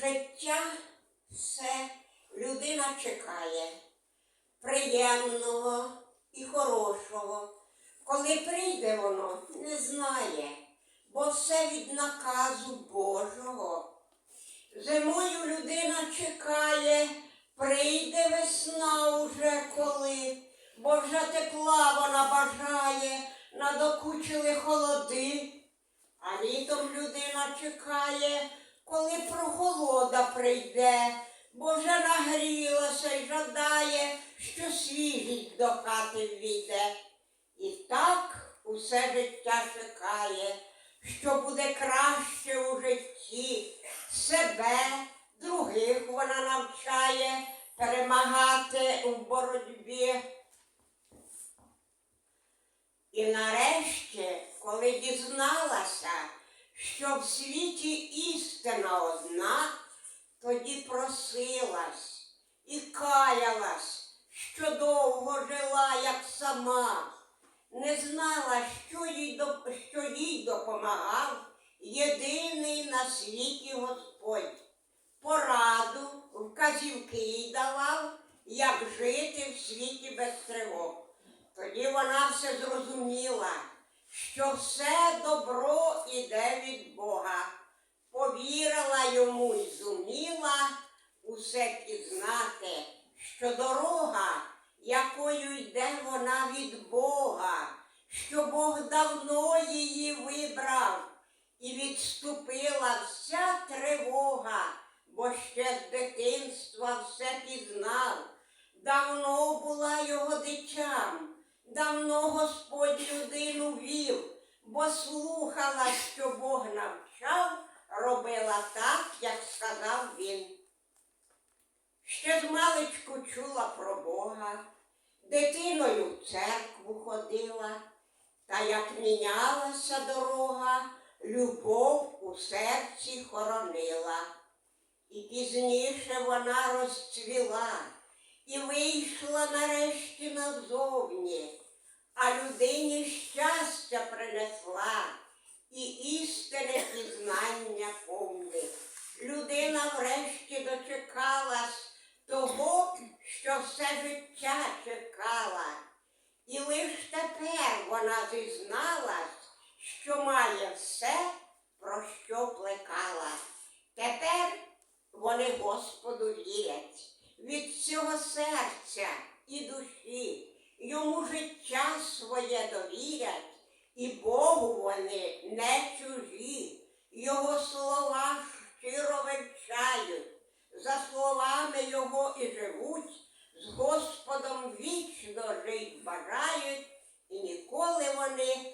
життя все людина чекає приємного і хорошого. Коли прийде воно, не знає, бо все від наказу Божого. Зимою людина чекає, прийде весна уже коли, бо вже тепла вона бажає, надокучили холоди. А літом людина чекає, коли прохолода прийде, бо вже нагрілася й жадає, що свіжість до хати війде. І так усе життя чекає, що буде краще у житті, себе, других вона навчає перемагати у боротьбі. І нарешті, коли дізналася, що в світі істина одна, тоді просилась і каялась, що довго жила, як сама, не знала, що їй, що їй допомагав єдиний на світі Господь. Пораду, вказівки їй давав, як жити в світі без тривог. Тоді вона все зрозуміла, що все добро іде від Бога. Повірила йому і зуміла усе пізнати, що дорога, якою йде вона від Бога, що Бог давно її вибрав, і відступила вся тривога, бо ще з дитинства все пізнав. Давно була його дитям, давно Господь людину бо слухала, що Бог навчав, робила так, як сказав він. Ще з маличку чула про Бога, дитиною в церкву ходила, та як мінялася дорога, любов у серці хоронила. І пізніше вона розцвіла і вийшла нарешті назовні, а людині щастя принесла і істини пізнання повне. Людина врешті дочекалась того, що все життя чекала. І лиш тепер вона зізналась, що має все, про що плекала. Тепер вони Господу вірять від всього серця і душі, йому життя своє довірять, і Богу вони не чужі, його слова щиро вивчають, за словами його і живуть, з Господом вічно жить бажають, і ніколи вони